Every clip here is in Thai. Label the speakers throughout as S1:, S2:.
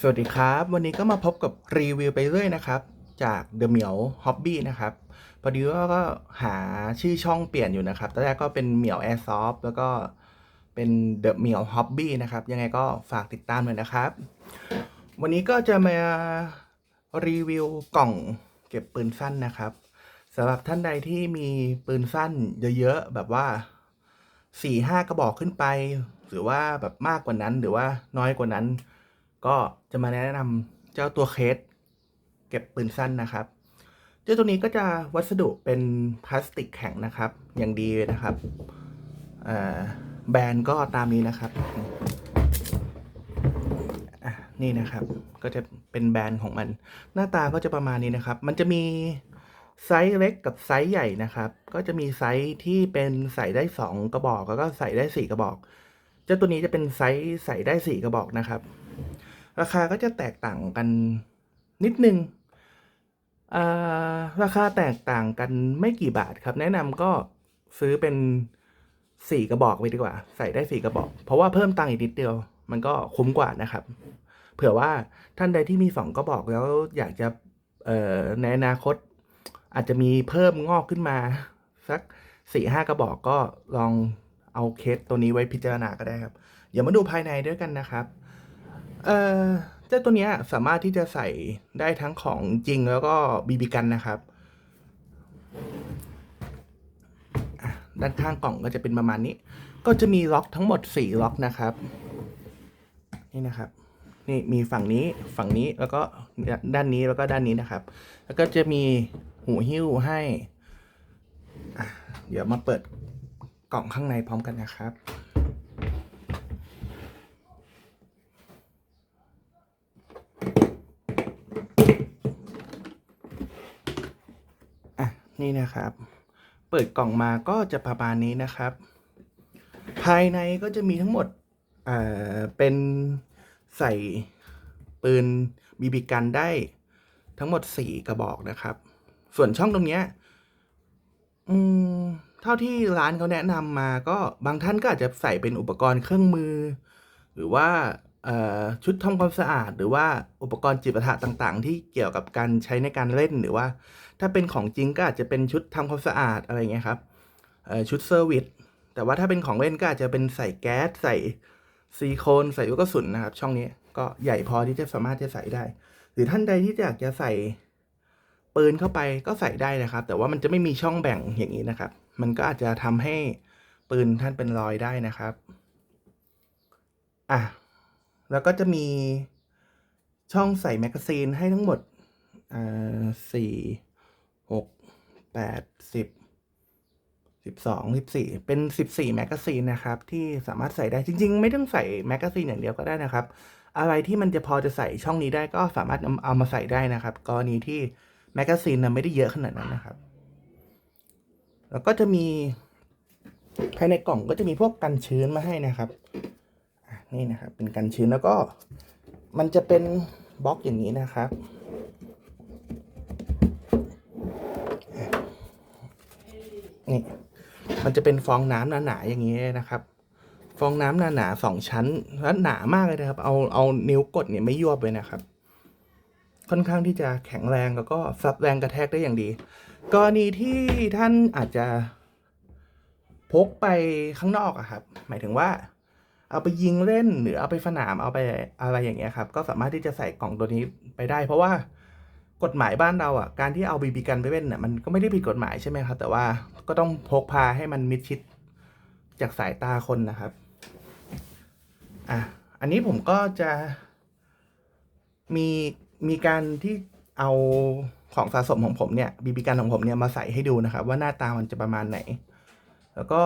S1: สวัสดีครับ วันนี้ก็มาพบกับรีวิวไปเรื่อยนะครับ จาก The เหมียว Hobby นะครับ พอดีว่าก็หาชื่อช่องเปลี่ยนอยู่นะครับตอนแรกก็เป็นเหมียว Airsoft แล้วก็เป็น The เหมียว Hobby นะครับ ยังไงก็ฝากติดตามเลยนะครับ วันนี้ก็จะมารีวิวกล่องเก็บปืนสั้นนะครับสำหรับท่านใดที่มีปืนสั้นเยอะๆแบบว่าสี่ห้ากระบอกขึ้นไป หรือว่าแบบมากกว่านั้นหรือว่าน้อยกว่านั้น ก็จะมาแนะนำเจ้าตัวเคส เก็บปืนสั้นนะครับ เจ้าตัวนี้ก็จะวัสดุเป็นพลาสติกแข็งนะครับ อย่างดีเลยนะครับแบรนด์ก็ตามนี้นะครับนี่นะครับก็จะเป็นแบรนด์ของมัน หน้าตาก็จะประมาณนี้นะครับ มันจะมีไซส์เล็กกับไซส์ใหญ่นะครับ ก็จะมีไซส์ที่เป็นใส่ได้สองกระบอกแล้วก็ใส่ได้สี่กระบอก เจ้าตัวนี้จะเป็นไซส์ใส่ได้สี่กระบอกนะครับ ราคาก็จะแตกต่างกันนิดนึงอ่าราคาแตกต่างกันไม่กี่บาทครับ แนะนำก็ซื้อเป็นสี่กระบอกไปดีกว่า ใส่ได้สี่กระบอก เพราะว่าเพิ่มตังค์อีกนิดเดียว มันก็คุ้มกว่านะครับ เผื่อว่าท่านใดที่มีสองกระบอกแล้วอยากจะเอ่อในอนาคต อาจจะมีเพิ่มงอกขึ้นมา สักสี่ห้ากระบอกก็ลองเอาเคสตัวนี้ไว้พิจารณาก็ได้ครับ เดี๋ยวมาดูภายในด้วยกันนะครับ เอ่อเจ้าตัวเนี้ยสามารถที่จะใส่ได้ทั้งของจริงแล้วก็บีบีกันนะครับ ด้านข้างกล่องก็จะเป็นประมาณนี้ ก็จะมีล็อกทั้งหมดสี่ล็อกนะครับ นี่นะครับ นี่มีฝั่งนี้ฝั่งนี้แล้วก็ด้านนี้แล้วก็ด้านนี้นะครับ แล้วก็จะมีหูหิ้วให้ เดี๋ยวมาเปิดกล่องข้างในพร้อมกันนะครับ นี่นะครับ เปิดกล่องมาก็จะประมาณนี้นะครับ ภายในก็จะมีทั้งหมดเอ่อเป็นใส่ปืนบีบีกันได้ทั้งหมดสี่กระบอกนะครับ ส่วนช่องตรงเนี้ยอืมเท่าที่ร้านเขาแนะนำมาก็บางท่านก็อาจจะใส่เป็นอุปกรณ์เครื่องมือ หรือว่าชุดทำความสะอาด หรือว่าอุปกรณ์จิปาถะต่างๆ ที่เกี่ยวกับการใช้ในการเล่นหรือว่า ถ้าเป็นของจริงก็อาจจะเป็นชุดทำความสะอาดอะไรเงี้ยครับชุดเซอร์วิสแต่ว่าถ้าเป็นของเล่นก็อาจจะเป็นใส่แก๊สใส่ซิลิโคนใส่ลูกกระสุนนะครับ ช่องนี้ก็ใหญ่พอที่จะสามารถจะใส่ได้ หรือท่านใดที่อยากจะใส่ปืนเข้าไปก็ใส่ได้นะครับ แต่ว่ามันจะไม่มีช่องแบ่งอย่างนี้นะครับ มันก็อาจจะทำให้ปืนท่านเป็นรอยได้นะครับอะแล้วก็จะมีช่องใส่แมกกาซีนให้ทั้งหมดอ่าสี่ แปดสิบสิบสองสิบสี่เป็นสิบสี่แมกกาซีนนะครับ ที่สามารถใส่ได้จริง ๆ ไม่ต้องใส่แมกกาซีนอย่างเดียวก็ได้นะครับ อะไรที่มันจะพอจะใส่ช่องนี้ได้ก็สามารถเอามาใส่ได้นะครับกรณีที่แมกกาซีนนะไม่ได้เยอะขนาดนั้นนะครับ แล้วก็จะมีภายในกล่องก็จะมีพวกกันชื้นมาให้นะครับนี่นะครับ เป็นกันชื้นแล้วก็มันจะเป็นบล็อกอย่างนี้นะครับ นี่ มันจะเป็นฟองน้ำหนาๆอย่างนี้นะครับ ฟองน้ำหนาๆสองชั้นแล้วหนามากเลยนะครับ เอาเอานิ้วกดเนี่ยไม่ยวบเลยนะครับ ค่อนข้างที่จะแข็งแรงแล้วก็ซับแรงกระแทกได้อย่างดี กรณีที่ท่านอาจจะพกไปข้างนอกอะครับ หมายถึงว่า เอาไปยิงเล่นหรือเอาไปสนามเอาไปอะไรอย่างเงี้ยครับ ก็สามารถที่จะใส่กล่องตัวนี้ไปได้ เพราะว่า กฎหมายบ้านเราอะการที่เอาบีบีกันไปเล่นเนี่ยมันก็ไม่ได้ผิดกฎหมายใช่ไหมครับ แต่ว่าก็ต้องพกพาให้มันมิดชิดจากสายตาคนนะครับอะอันนี้ผมก็จะมีมีการที่เอาของสะสมของผมเนี่ยบีบีกันของผมเนี่ยมาใส่ให้ดูนะครับ ว่าหน้าตามันจะประมาณไหน แล้วก็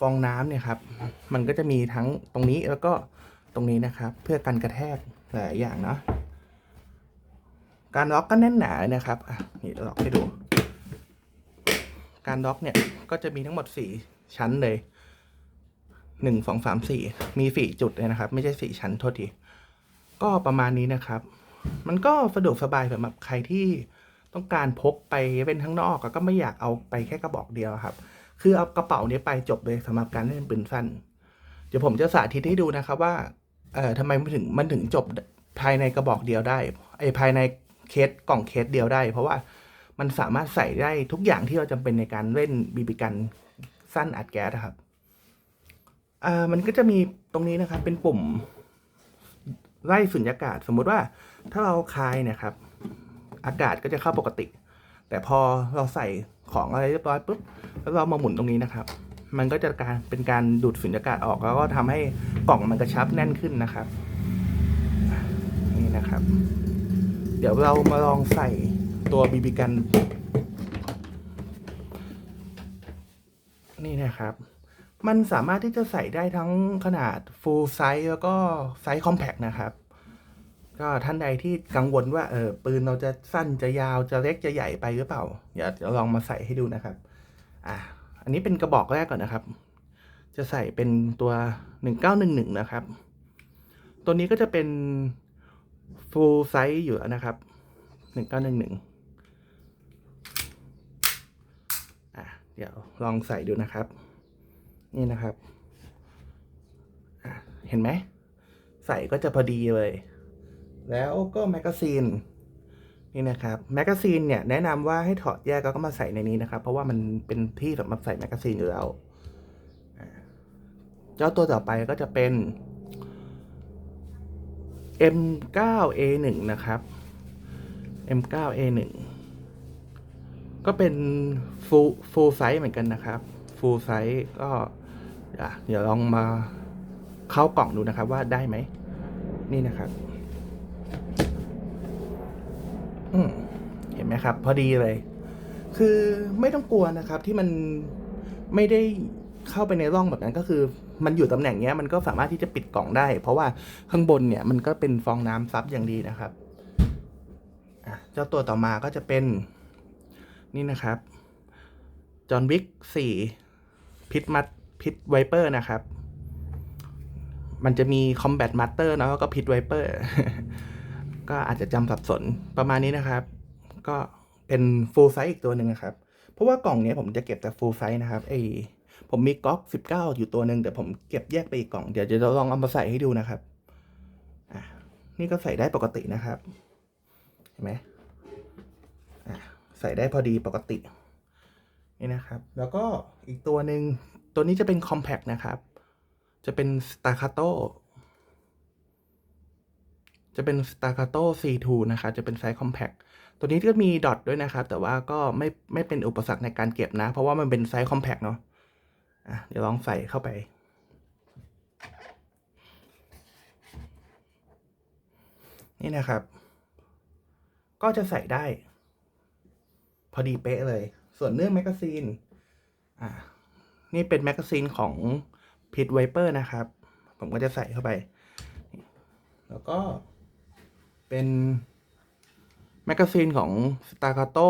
S1: ฟองน้ำเนี่ยครับ มันก็จะมีทั้งตรงนี้แล้วก็ตรงนี้นะครับ เพื่อกันกระแทกหลายอย่างเนาะ การล็อกก็แน่นหนาเลยนะครับอะนี่ล็อกให้ดู การล็อกเนี่ยก็จะมีทั้งหมดสี่ชั้นเลยหนึ่งสองสามสี่มีสี่จุดเลยนะครับ ไม่ใช่สี่ชั้นโทษทีก็ประมาณนี้นะครับ มันก็สะดวกสบายสำหรับใครที่ต้องการพกไปเป็นข้างนอกก็ไม่อยากเอาไปแค่กระบอกเดียวครับ คือเอากระเป๋านี้ไปจบเลยสำหรับการเล่นปืนสั้น เดี๋ยวผมจะสาธิตให้ดูนะครับว่า เอ่อทำไมมันถึงมันถึงจบภายในกระบอกเดียวได้ไอภายใน เคสกล่องเคสเดียวได้ เพราะว่ามันสามารถใส่ได้ทุกอย่างที่เราจำเป็นในการเล่นบีบีกันสั้นอัดแก๊สครับอ่ามันก็จะมีตรงนี้นะครับ เป็นปุ่มไล่สุญญากาศ สมมุติว่าถ้าเราคลายนะครับ อากาศก็จะเข้าปกติ แต่พอเราใส่ของอะไรเรียบร้อยปุ๊บแล้วเรามาหมุนตรงนี้นะครับ มันก็จะการเป็นการดูดสุญญากาศออกแล้วก็ทำให้กล่องมันกระชับแน่นขึ้นนะครับ นี่นะครับ เดี๋ยวเรามาลองใส่ตัวบีบีกัน นี่นะครับ มันสามารถที่จะใส่ได้ทั้งขนาด full size แล้วก็ไซส์ compact นะครับ ก็ท่านใดที่กังวลว่าเออปืนเราจะสั้นจะยาวจะเล็กจะใหญ่ไปหรือเปล่าเดี๋ยวจะลองมาใส่ให้ดูนะครับ อะอันนี้เป็นกระบอกแรกก่อนนะครับ จะใส่เป็นตัว 1911 นะครับ ตัวนี้ก็จะเป็น full size อยู่นะครับ1911อะเดี๋ยวลองใส่ดูนะครับ นี่นะครับอะเห็นไหม ใส่ก็จะพอดีเลย แล้วก็แมกกาซีนนี่นะครับแมกกาซีนเนี่ยแนะนำว่าให้ถอดแยกแล้วก็มาใส่ในนี้นะครับ เพราะว่ามันเป็นที่สำหรับใส่แมกกาซีนอยู่แล้ว เจ้าตัวต่อไปก็จะเป็น M9A1 นะครับ M9A1 ก็เป็น full full size เหมือนกันนะครับ full size ก็เดี๋ยวลองมาเข้ากล่องดูนะครับว่าได้ไหม นี่นะครับ อืมเห็นไหมครับ พอดีเลย คือไม่ต้องกลัวนะครับ ที่มันไม่ได้เข้าไปในร่องแบบนั้นก็คือ มันอยู่ตำแหน่งเนี้ยมันก็สามารถที่จะปิดกล่องได้ เพราะว่าข้างบนเนี่ยมันก็เป็นฟองน้ำซับอย่างดีนะครับเจ้าตัวต่อมาก็จะเป็นนี่นะครับจอห์นวิกสี่พิทมัดพิทไวเปอร์นะครับ มันจะมีคอมแบทมัตเตอร์นะแล้วก็พิทไวเปอร์ก็อาจจะจำสับสนประมาณนี้นะครับ ก็เป็นฟูลไซส์อีกตัวหนึ่งนะครับ เพราะว่ากล่องนี้ผมจะเก็บแต่ฟูลไซส์นะครับไอ ผมมีก๊อกสิบเก้าอยู่ตัวหนึ่งแต่ผมเก็บแยกไปอีกกล่อง เดี๋ยวจะลองเอามาใส่ให้ดูนะครับอะนี่ก็ใส่ได้ปกตินะครับ เห็นไหมอะใส่ได้พอดีปกติ นี่นะครับ แล้วก็อีกตัวหนึ่งตัวนี้จะเป็น compact นะครับ จะเป็น staccato จะเป็น staccato C2 นะครับจะเป็นไซส์ compact ตัวนี้ก็มีดอทด้วยนะครับ แต่ว่าก็ไม่ไม่เป็นอุปสรรคในการเก็บนะ เพราะว่ามันเป็นไซส์ compact เนาะ เดี๋ยวลองใส่เข้าไป นี่นะครับ ก็จะใส่ได้ พอดีเป๊ะเลย ส่วนเรื่องแมกกาซีนอ่านี่เป็นแมกกาซีนของพิทไวเปอร์นะครับ ผมก็จะใส่เข้าไป แล้วก็เป็นแมกกาซีนของ s t a c c a t o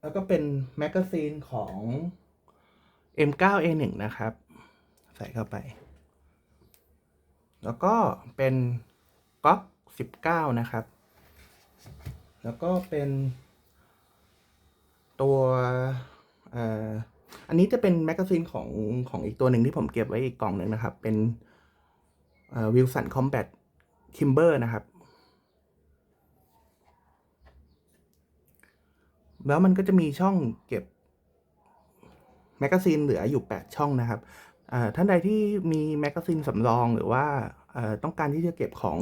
S1: แล้วก็เป็นแมกกาซีนของ M9A1 นะครับ ใส่เข้าไป แล้วก็เป็นก๊อก19 นะครับ แล้วก็เป็นตัวอันนี้จะเป็นแมกกาซีนของของอีกตัวหนึ่งที่ผมเก็บไว้อีกกล่องหนึ่งนะครับ เป็นวิลสันคอมแบทคิมเบอร์นะครับ แล้วมันก็จะมีช่องเก็บแมกกาซีนเหลืออยู่ 8 ช่องนะครับอ่าท่านใดที่มีแมกกาซีนสำรองหรือว่าต้องการที่จะเก็บของ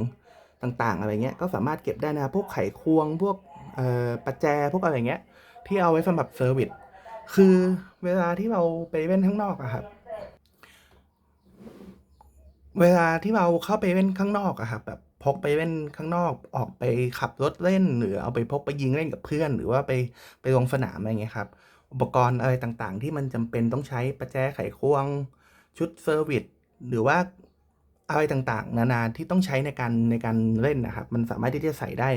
S1: ต่างๆ อะไรเงี้ยก็สามารถเก็บได้นะครับพวกไขควงพวกประแจพวกอะไรเงี้ยที่เอาไว้สำหรับเซอร์วิสคือเวลาที่เราไปเล่นข้างนอกอะครับ เวลาที่เราเข้าไปเล่นข้างนอกอะครับแบบพกไปเล่นข้างนอกออกไปขับรถเล่น หรือเอาไปพกไปยิงเล่นกับเพื่อน หรือว่าไปไปลงสนามอะไรเงี้ยครับอุปกรณ์อะไรต่างๆ ที่มันจำเป็นต้องใช้ประแจไขควง ชุดเซอร์วิสหรือว่าอะไรต่างๆ นานาที่ต้องใช้ในการในการเล่นนะครับ มันสามารถที่จะใส่ได้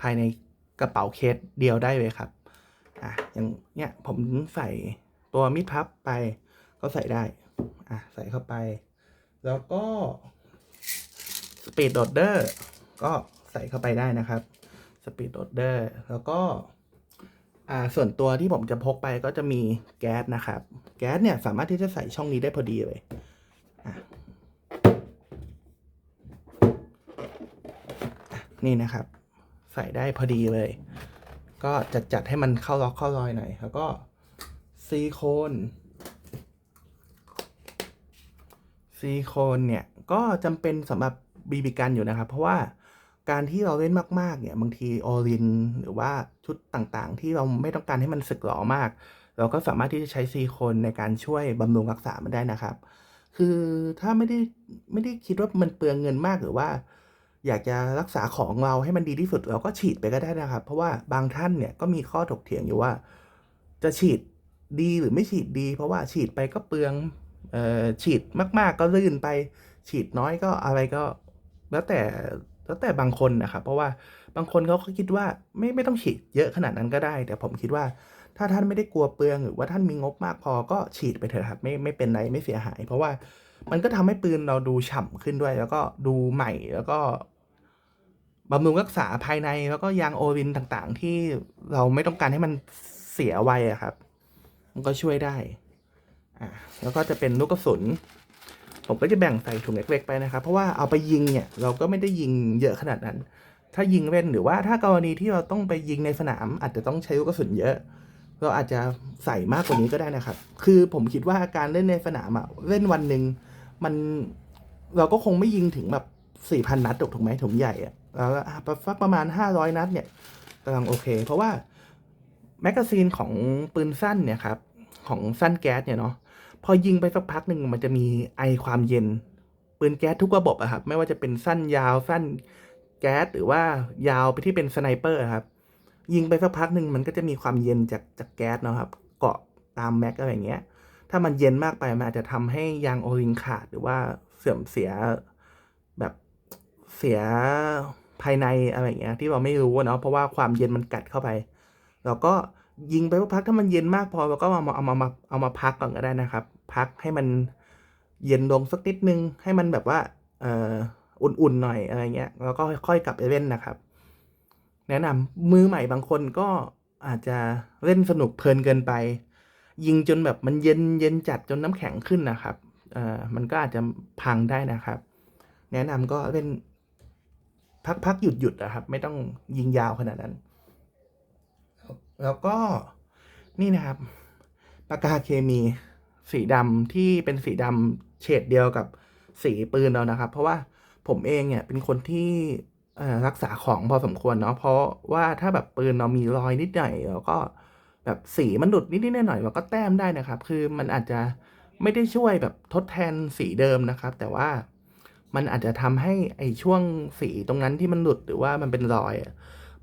S1: ภายในกระเป๋าเคสเดียวได้เลยครับอะอย่างเนี้ยผมใส่ตัวมิดพับไปก็ใส่ได้อะใส่เข้าไป แล้วก็สปีดโดดเดอร์ก็ใส่เข้าไปได้นะครับสปีดโดดเดอร์แล้วก็อ่าส่วนตัวที่ผมจะพกไปก็จะมีแก๊สนะครับ แก๊สเนี่ยสามารถที่จะใส่ช่องนี้ได้พอดีเลยนี่นะครับ ใส่ได้พอดีเลย ก็จัดจัดให้มันเข้าล็อกเข้ารอยหน่อยแล้วก็ซีโคน ซีโคนเนี่ยก็จำเป็นสำหรับบีบีกันอยู่นะครับ เพราะว่าการที่เราเล่นมากๆเนี่ยบางทีออรินหรือว่าชุดต่างๆ ที่เราไม่ต้องการให้มันสึกหรอมาก เราก็สามารถที่จะใช้ซีโคนในการช่วยบำรุงรักษามันได้นะครับ คือถ้าไม่ได้ไม่ได้คิดว่ามันเปลืองเงินมากหรือว่า อยากจะรักษาของเราให้มันดีที่สุด เราก็ฉีดไปก็ได้นะครับ เพราะว่าบางท่านเนี่ยก็มีข้อถกเถียงอยู่ว่า จะฉีดดีหรือไม่ฉีดดี เพราะว่าฉีดไปก็เปลือง ฉีดมาก ๆ ก็ลื่นไป ฉีดน้อยก็อะไรก็ แล้วแต่แล้วแต่บางคนนะครับเพราะว่าบางคนเขาก็คิดว่าไม่ไม่ต้องฉีดเยอะขนาดนั้นก็ได้ แต่ผมคิดว่าถ้าท่านไม่ได้กลัวเปลืองหรือว่าท่านมีงบมากพอก็ฉีดไปเถอะครับไม่ไม่เป็นไรไม่เสียหาย เพราะว่ามันก็ทำให้ปืนเราดูฉ่ำขึ้นด้วย แล้วก็ดูใหม่แล้วก็บำรุงรักษาภายในแล้วก็ยางโอรินต่างๆ ที่เราไม่ต้องการให้มันเสียไวอะครับ มันก็ช่วยได้ อ่าแล้วก็จะเป็นลูกกระสุน ผมก็จะแบ่งใส่ถุงเล็กๆไปนะครับ เพราะว่าเอาไปยิงเนี่ยเราก็ไม่ได้ยิงเยอะขนาดนั้น ถ้ายิงเล่นหรือว่าถ้ากรณีที่เราต้องไปยิงในสนาม อาจจะต้องใช้ลูกกระสุนเยอะ เราอาจจะใส่มากกว่านี้ก็ได้นะครับ คือผมคิดว่าการเล่นในสนามอะเล่นวันหนึ่งมันเราก็คงไม่ยิงถึงแบบสี่พันนัดถูกไหมถุงใหญ่อะแล้วประมาณห้าร้อยนัดเนี่ยกำลังโอเค เพราะว่าแมกกาซีนของปืนสั้นเนี่ยครับของสั้นแก๊สเนี่ยเนาะ พอยิงไปสักพักหนึ่งมันจะมีไอความเย็นปืนแก๊สทุกระบบอะครับ ไม่ว่าจะเป็นสั้นยาวสั้นแก๊สหรือว่ายาวไปที่เป็นสไนเปอร์อะครับ ยิงไปสักพักหนึ่งมันก็จะมีความเย็นจากจากแก๊สเนะครับ เกาะตามแม็กอะไรเงี้ย ถ้ามันเย็นมากไปมันอาจจะทำให้ยางโอริงขาดหรือว่าเสื่อมเสียแบบเสียภายในอะไรเงี้ยที่เราไม่รู้เนาะเพราะว่าความเย็นมันกัดเข้าไปเราก็ยิงไปสักพักถ้ามันเย็นมากพอเราก็เอามาเอามาเอามาพักก่อนก็ได้นะครับ พักให้มันเย็นลงสักนิดนึง ให้มันแบบว่าอ,อุ่นๆหน่อยอะไรเงี้ยแล้วก็ค่อยๆกลับไปเล่นนะครับ แนะนำมือใหม่บางคนก็อาจจะเล่นสนุกเพลินเกินไป ยิงจนแบบมันเย็นเย็นจัดจนน้ำแข็งขึ้นนะครับเอ่อมันก็อาจจะพังได้นะครับ แนะนำก็เล่นพักๆหยุดๆนะครับ ไม่ต้องยิงยาวขนาดนั้น แล้วก็นี่นะครับปากกาเคมี สีดำที่เป็นสีดำเฉดเดียวกับสีปืนเรานะครับ เพราะว่าผมเองเนี่ยเป็นคนที่รักษาของพอสมควรเนาะเพราะว่าถ้าแบบปืนเรามีรอยนิดหน่อยแล้วก็แบบสีมันหลุดนิดๆหน่อยๆเราก็แต้มได้นะครับ คือมันอาจจะไม่ได้ช่วยแบบทดแทนสีเดิมนะครับ แต่ว่ามันอาจจะทำให้ไอ้ช่วงสีตรงนั้นที่มันหลุดหรือว่ามันเป็นรอย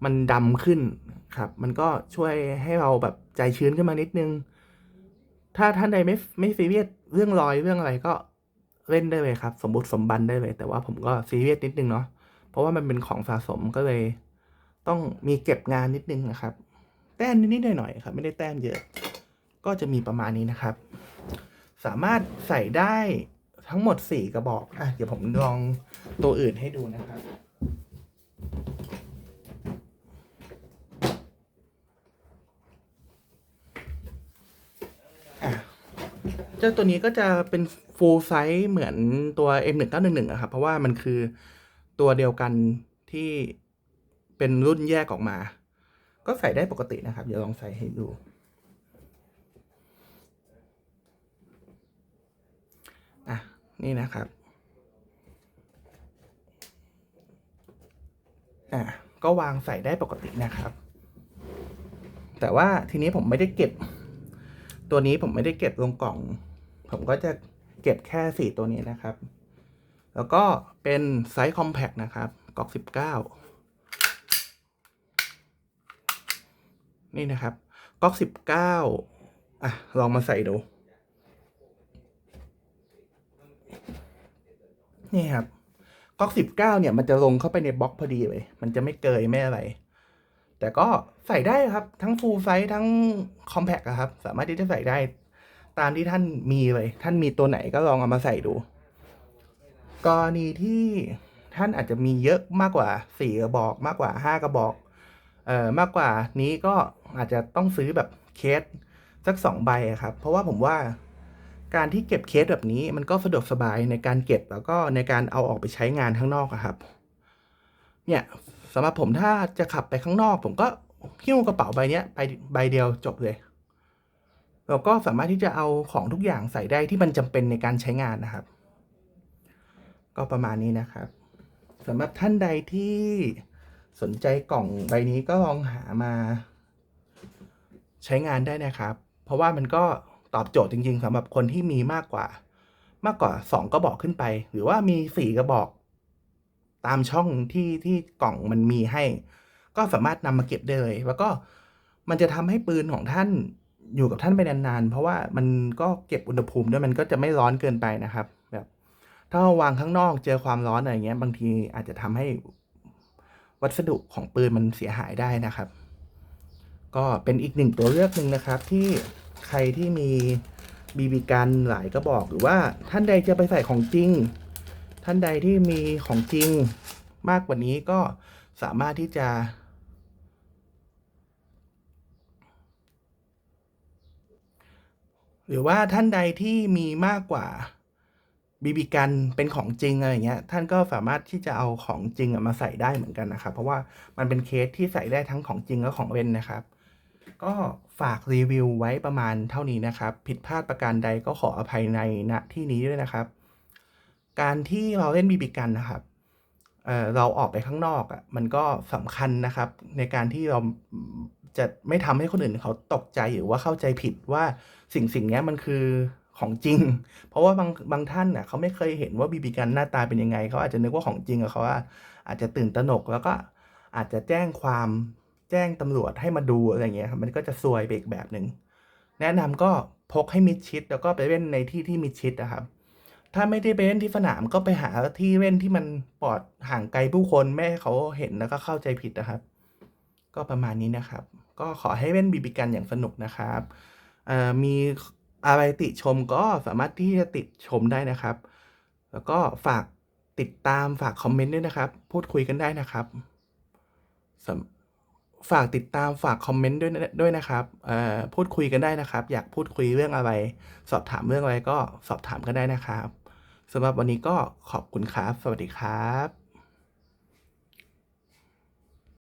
S1: มันดำขึ้นครับ มันก็ช่วยให้เราแบบใจชื้นขึ้นมานิดนึง ถ้าท่านใดไม่ไม่ซีเรียสเรื่องรอยเรื่องอะไรก็เล่นได้เลยครับ สมบุติสมบันได้เลย แต่ว่าผมก็ซีเรียสนิดนึงเนาะเพราะว่ามันเป็นของสะสมก็เลย ต้องมีเก็บงานนิดนึงนะครับ แต้มนิดๆหน่อยๆครับ ไม่ได้แต้มเยอะ ก็จะมีประมาณนี้นะครับ สามารถใส่ได้ทั้งหมดสี่กระบอกอะเดี๋ยวผมลองตัวอื่นให้ดูนะครับ เจ้าตัวนี้ก็จะเป็น full size เหมือนตัว M1911 อะครับ เพราะว่ามันคือตัวเดียวกันที่เป็นรุ่นแยกออกมา ก็ใส่ได้ปกตินะครับ เดี๋ยวลองใส่ให้ดู อะ นี่นะครับ อะ ก็วางใส่ได้ปกตินะครับ แต่ว่าทีนี้ผมไม่ได้เก็บ ตัวนี้ผมไม่ได้เก็บลงกล่อง ผมก็จะเก็บแค่สี่ตัวนี้นะครับ แล้วก็เป็นไซส์คอมแพคนะครับกองสิบเก้านี่นะครับก๊อกสิบเก้าอะ ลองมาใส่ดู นี่ครับก๊อกสิบเก้าเนี่ยมันจะลงเข้าไปในบล็อกพอดีเลย มันจะไม่เกยไม่อะไร แต่ก็ใส่ได้ครับ ทั้ง full size ทั้ง compact อะครับ สามารถที่จะใส่ได้ ตามที่ท่านมีเลย ท่านมีตัวไหนก็ลองเอามาใส่ดู กรณีที่ท่านอาจจะมีเยอะมากกว่าสี่กระบอกมากกว่าห้ากระบอก เอ่อมากกว่านี้ก็อาจจะต้องซื้อแบบเคสสักสองใบครับ เพราะว่าผมว่าการที่เก็บเคสแบบนี้มันก็สะดวกสบายในการเก็บแล้วก็ในการเอาออกไปใช้งานข้างนอกครับ เนี่ยสำหรับผมถ้าจะขับไปข้างนอก ผมก็หิ้วกระเป๋าใบนี้ไปใบเดียวจบเลย เราก็สามารถที่จะเอาของทุกอย่างใส่ได้ที่มันจำเป็นในการใช้งานนะครับ ก็ประมาณนี้นะครับสำหรับท่านใดที่สนใจกล่องใบนี้ก็ลองหามา ใช้งานได้นะครับ เพราะว่ามันก็ตอบโจทย์จริงๆสำหรับคนที่มีมากกว่า มากกว่าสองกระบอกขึ้นไป หรือว่ามีสี่กระบอก ตามช่องที่ที่กล่องมันมีให้ ก็สามารถนำมาเก็บได้เลย แล้วก็มันจะทำให้ปืนของท่าน อยู่กับท่านไปนานๆ เพราะว่ามันก็เก็บอุณหภูมิด้วยมันก็จะไม่ร้อนเกินไปนะครับ แบบ ถ้าวางข้างนอกเจอความร้อนอะไรเงี้ย บางทีอาจจะทำให้วัสดุของปืนมันเสียหายได้นะครับ ก็เป็นอีกหนึ่งตัวเลือกหนึ่งนะครับ ที่ใครที่มีบีบีกันหลายกระบอกหรือว่าท่านใดจะไปใส่ของจริง ท่านใดที่มีของจริงมากกว่านี้ก็สามารถที่จะ หรือว่าท่านใดที่มีมากกว่าบีบีกันเป็นของจริงอะไรเงี้ยท่านก็สามารถที่จะเอาของจริงมาใส่ได้เหมือนกันนะครับ เพราะว่ามันเป็นเคสที่ใส่ได้ทั้งของจริงและของเล่นนะครับ ก็ฝากรีวิวไว้ประมาณเท่านี้นะครับ ผิดพลาดประการใดก็ขออภัยในณที่นี้ด้วยนะครับ การที่เราเล่นบีบีกันนะครับเเราออกไปข้างนอกอะมันก็สำคัญนะครับ ในการที่เรา จะไม่ทำให้คนอื่นเขาตกใจหรือว่าเข้าใจผิดว่าสิ่งสิ่งนี้มันคือของจริง เพราะว่าบางบางท่านน่ะเขาไม่เคยเห็นว่าบีบีกันหน้าตาเป็นยังไง เขาอาจจะนึกว่าของจริงอะเขาว่าอาจจะตื่นตระหนกแล้วก็อาจจะแจ้งความแจ้งตำรวจให้มาดูอะไรเงี้ยครับมันก็จะซวยไปอีกแบบหนึ่งแนะนำก็พกให้มิดชิด แล้วก็ไปเล่นในที่ที่มิดชิดนะครับ ถ้าไม่ได้ไปเล่นที่สนามก็ไปหาที่เล่นที่มันปลอดห่างไกลผู้คนไม่ให้เขาเห็นแล้วก็เข้าใจผิดนะครับ ก็ประมาณนี้นะครับ ก็ขอให้เล่นบีบีกันอย่างสนุกนะครับมีอะไรติชมก็สามารถที่จะติชมได้นะครับ แล้วก็ฝากติดตามฝากคอมเมนต์ด้วยนะครับ พูดคุยกันได้นะครับ ฝากติดตามฝากคอมเมนต์ด้วยนะด้วยนะครับพูดคุยกันได้นะครับ อยากพูดคุยเรื่องอะไร สอบถามเรื่องอะไรก็สอบถามกันได้นะครับสำหรับวันนี้ก็ขอบคุณครับ สวัสดีครับ